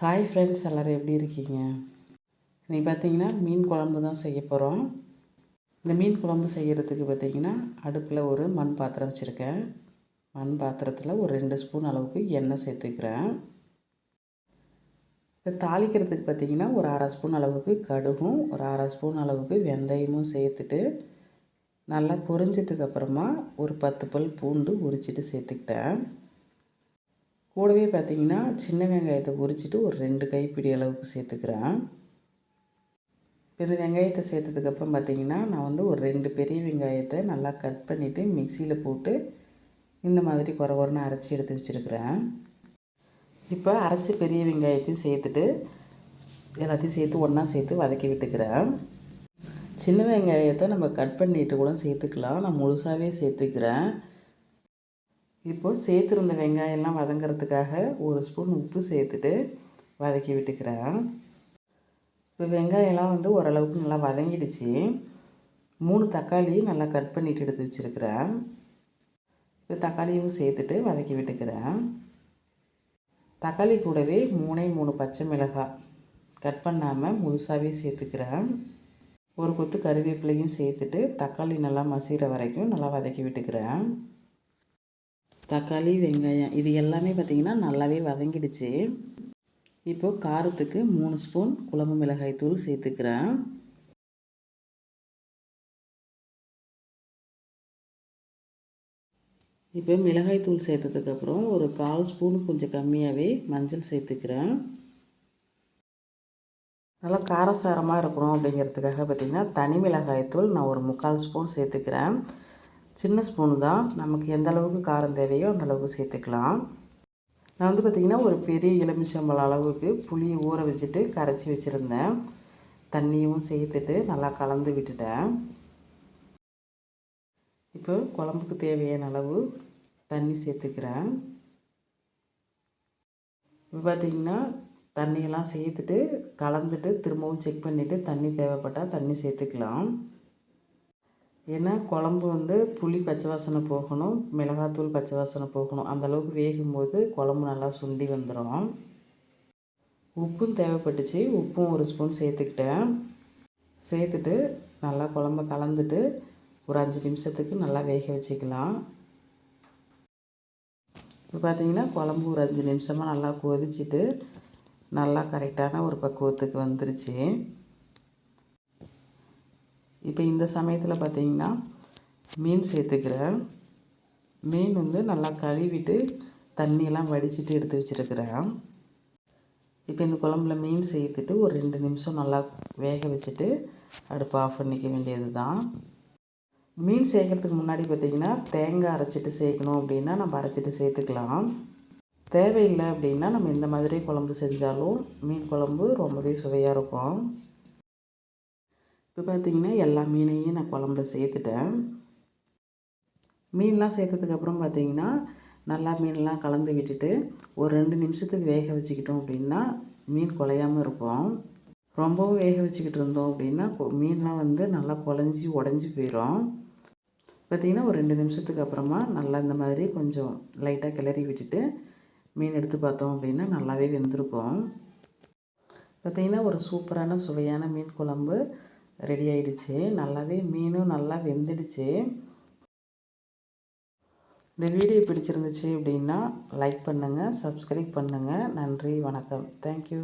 Hi friends எல்லோரும் எப்படி இருக்கீங்க? இன்றைக்கி பார்த்தீங்கன்னா மீன் குழம்பு தான் செய்ய போகிறோம் இந்த மீன் குழம்பு செய்கிறதுக்கு பார்த்தீங்கன்னா அடுப்பில் ஒரு மண் பாத்திரம் வச்சுருக்கேன். மண் பாத்திரத்தில் ஒரு ரெண்டு ஸ்பூன் அளவுக்கு எண்ணெய் சேர்த்துக்கிறேன். இப்போ தாளிக்கிறதுக்கு பார்த்திங்கன்னா ஒரு அரை ஸ்பூன் அளவுக்கு கடுகும் ஒரு அரை ஸ்பூன் அளவுக்கு வெந்தயமும் சேர்த்துட்டு நல்லா பொரிஞ்சதுக்கப்புறமா ஒரு பத்து பல் பூண்டு உரிச்சிட்டு சேர்த்துக்கிட்டேன். கூடவே பார்த்திங்கன்னா சின்ன வெங்காயத்தை உரிச்சிட்டு ஒரு ரெண்டு கைப்பிடி அளவுக்கு சேர்த்துக்கிறேன். இப்போ இந்த வெங்காயத்தை சேர்த்ததுக்கப்புறம் பார்த்திங்கன்னா நான் வந்து ஒரு ரெண்டு பெரிய வெங்காயத்தை நல்லா கட் பண்ணிவிட்டு மிக்சியில் போட்டு இந்த மாதிரி குறை குறைன்னு அரைச்சி எடுத்து வச்சுருக்கிறேன். இப்போ அரைச்சி பெரிய வெங்காயத்தையும் சேர்த்துட்டு எல்லாத்தையும் சேர்த்து ஒன்றா சேர்த்து வதக்கி விட்டுக்கிறேன். சின்ன வெங்காயத்தை நம்ம கட் பண்ணிட்டு கூட சேர்த்துக்கலாம். நான் முழுசாகவே சேர்த்துக்கிறேன். இப்போது சேர்த்துருந்த வெங்காயம்லாம் வதங்கிறதுக்காக ஒரு ஸ்பூன் உப்பு சேர்த்துட்டு வதக்கி விட்டுக்கிறேன். இப்போ வெங்காயம்லாம் வந்து ஓரளவுக்கு நல்லா வதங்கிடுச்சு. மூணு தக்காளி நல்லா கட் பண்ணிட்டு எடுத்து வச்சுருக்கிறேன். இப்போ தக்காளியும் சேர்த்துட்டு வதக்கி விட்டுக்கிறேன். தக்காளி கூடவே மூணே மூணு பச்சை மிளகாய் கட் பண்ணாமல் முழுசாகவே சேர்த்துக்கிறேன். ஒரு கொத்து கருவேப்பிலையும் சேர்த்துட்டு தக்காளி நல்லா மசிகிற வரைக்கும் நல்லா வதக்கி விட்டுக்கிறேன். தக்காளி வெங்காயம் இது எல்லாமே பார்த்திங்கன்னா நல்லாவே வதங்கிடுச்சு. இப்போது காரத்துக்கு மூணு ஸ்பூன் குழம்பு மிளகாய் தூள் சேர்த்துக்கிறேன். இப்போ மிளகாய் தூள் சேர்த்ததுக்கப்புறம் ஒரு கால் ஸ்பூன் கொஞ்சம் கம்மியாகவே மஞ்சள் சேர்த்துக்கிறேன். நல்லா காரசாரமாக இருக்கணும் அப்படிங்கிறதுக்காக பார்த்திங்கன்னா தனி மிளகாய் தூள் நான் ஒரு முக்கால் ஸ்பூன் சேர்த்துக்கிறேன். சின்ன ஸ்பூன் தான் நமக்கு எந்த அளவுக்கு காரம் தேவையோ அந்த அளவுக்கு சேர்த்துக்கலாம். நான் வந்து பார்த்திங்கன்னா ஒரு பெரிய எலுமிச்சம்பழம் அளவுக்கு புளியை ஊற வச்சுட்டு கரைச்சி வச்சுருந்தேன். தண்ணியும் சேர்த்துட்டு நல்லா கலந்து விட்டுட்டேன். இப்போ குழம்புக்கு தேவையான அளவு தண்ணி சேர்த்துக்கிறேன். இப்போ பார்த்திங்கன்னா தண்ணியெல்லாம் சேர்த்துட்டு கலந்துட்டு திரும்பவும் செக் பண்ணிவிட்டு தண்ணி தேவைப்பட்டால் தண்ணி சேர்த்துக்கலாம். ஏன்னா குழம்பு வந்து புளி பச்சை வாசனை போகணும் மிளகாத்தூள் பச்சை வாசனை போகணும். அந்தளவுக்கு வேகும்போது குழம்பு நல்லா சுண்டி வந்துடும் உப்பும் தேவைப்பட்டுச்சு. உப்பும் ஒரு ஸ்பூன் சேர்த்துக்கிட்டேன். சேர்த்துட்டு நல்லா குழம்ப கலந்துட்டு ஒரு அஞ்சு நிமிஷத்துக்கு நல்லா வேக வச்சுக்கலாம். இப்போ பார்த்தீங்கன்னா குழம்பு ஒரு அஞ்சு நிமிஷமாக நல்லா கொதிச்சுட்டு நல்லா கரெக்டான ஒரு பக்குவத்துக்கு வந்துருச்சு. இப்போ இந்த சமயத்தில் பார்த்திங்கன்னா மீன் சேர்த்துக்கிறேன் மீன் வந்து நல்லா கழுவிட்டு தண்ணியெல்லாம் வடிச்சிட்டு எடுத்து வச்சுருக்கிறேன். இப்போ இந்த குழம்புல மீன் சேர்த்துட்டு ஒரு ரெண்டு நிமிஷம் நல்லா வேக வச்சுட்டு அடுப்பு ஆஃப் பண்ணிக்க வேண்டியது தான் மீன் சேர்க்கறதுக்கு முன்னாடி பார்த்திங்கன்னா தேங்காய் அரைச்சிட்டு சேர்க்கணும் அப்படின்னா நம்ம அரைச்சிட்டு சேர்த்துக்கலாம். தேவையில்லை அப்படின்னா நம்ம இந்த மாதிரி குழம்பு செஞ்சாலும் மீன் குழம்பு ரொம்பவே சுவையாக இருக்கும். இப்போ பார்த்திங்கன்னா எல்லா மீனையும் நான் குழம்புல சேர்த்துட்டேன். மீன்லாம் சேர்த்ததுக்கப்புறம் பார்த்திங்கன்னா நல்லா மீன்லாம் கலந்து விட்டுட்டு ஒரு ரெண்டு நிமிஷத்துக்கு வேக வச்சுக்கிட்டோம் அப்படின்னா மீன் குலையாமல் இருக்கும். ரொம்பவும் வேக வச்சுக்கிட்டு இருந்தோம் அப்படின்னா மீன்லாம் வந்து நல்லா குழஞ்சி உடஞ்சி போயிடும் பார்த்திங்கன்னா ஒரு ரெண்டு நிமிஷத்துக்கு அப்புறமா நல்லா இந்த மாதிரி கொஞ்சம் லைட்டாக கிளறி விட்டுட்டு மீன் எடுத்து பார்த்தோம் அப்படின்னா நல்லாவே வெந்திருக்கும். பார்த்திங்கன்னா ஒரு சூப்பரான சுவையான மீன் குழம்பு. ரெடி ஆகிடுச்சு நல்லாவே மீனும் நல்லா வெந்துடுச்சு. இந்த வீடியோ பிடிச்சிருந்துச்சு அப்படின்னா லைக் பண்ணுங்கள் சப்ஸ்கிரைப் பண்ணுங்கள் நன்றி வணக்கம். தேங்க்யூ